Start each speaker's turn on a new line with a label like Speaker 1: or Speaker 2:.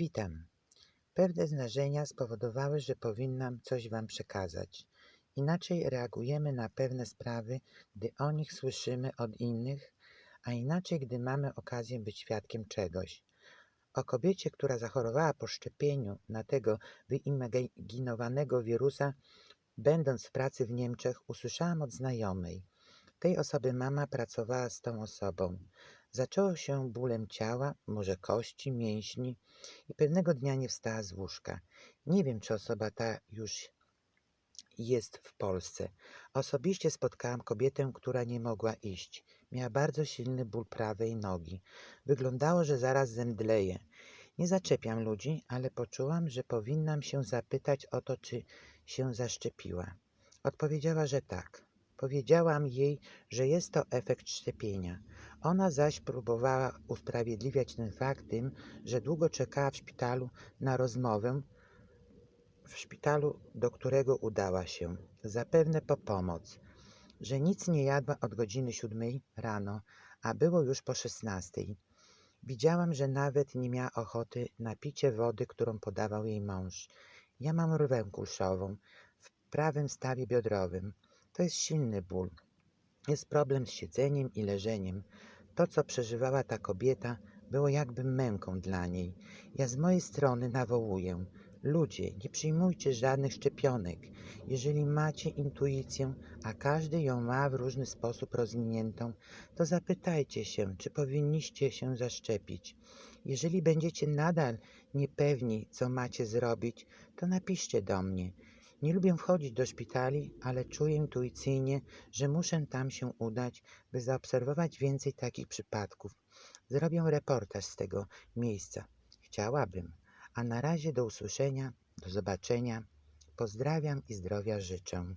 Speaker 1: Witam. Pewne zdarzenia spowodowały, że powinnam coś Wam przekazać. Inaczej reagujemy na pewne sprawy, gdy o nich słyszymy od innych, a inaczej, gdy mamy okazję być świadkiem czegoś. O kobiecie, która zachorowała po szczepieniu na tego wyimaginowanego wirusa, będąc w pracy w Niemczech, usłyszałam od znajomej. Tej osoby mama pracowała z tą osobą. Zaczęło się bólem ciała, może kości, mięśni i pewnego dnia nie wstała z łóżka. Nie wiem, czy osoba ta już jest w Polsce. Osobiście spotkałam kobietę, która nie mogła iść. Miała bardzo silny ból prawej nogi. Wyglądało, że zaraz zemdleje. Nie zaczepiam ludzi, ale poczułam, że powinnam się zapytać o to, czy się zaszczepiła. Odpowiedziała, że tak. Powiedziałam jej, że jest to efekt szczepienia. Ona zaś próbowała usprawiedliwiać ten fakt tym, że długo czekała w szpitalu na rozmowę, w szpitalu, do którego udała się, zapewne po pomoc, że nic nie jadła od godziny siódmej rano, a było już po szesnastej. Widziałam, że nawet nie miała ochoty na picie wody, którą podawał jej mąż. Ja mam rwę kulszową w prawym stawie biodrowym. To jest silny ból. Jest problem z siedzeniem i leżeniem. To, co przeżywała ta kobieta, było jakby męką dla niej. Ja z mojej strony nawołuję. Ludzie, nie przyjmujcie żadnych szczepionek. Jeżeli macie intuicję, a każdy ją ma w różny sposób rozwiniętą, to zapytajcie się, czy powinniście się zaszczepić. Jeżeli będziecie nadal niepewni, co macie zrobić, to napiszcie do mnie. Nie lubię wchodzić do szpitali, ale czuję intuicyjnie, że muszę tam się udać, by zaobserwować więcej takich przypadków. Zrobię reportaż z tego miejsca. Chciałabym. A na razie do usłyszenia, do zobaczenia. Pozdrawiam i zdrowia życzę.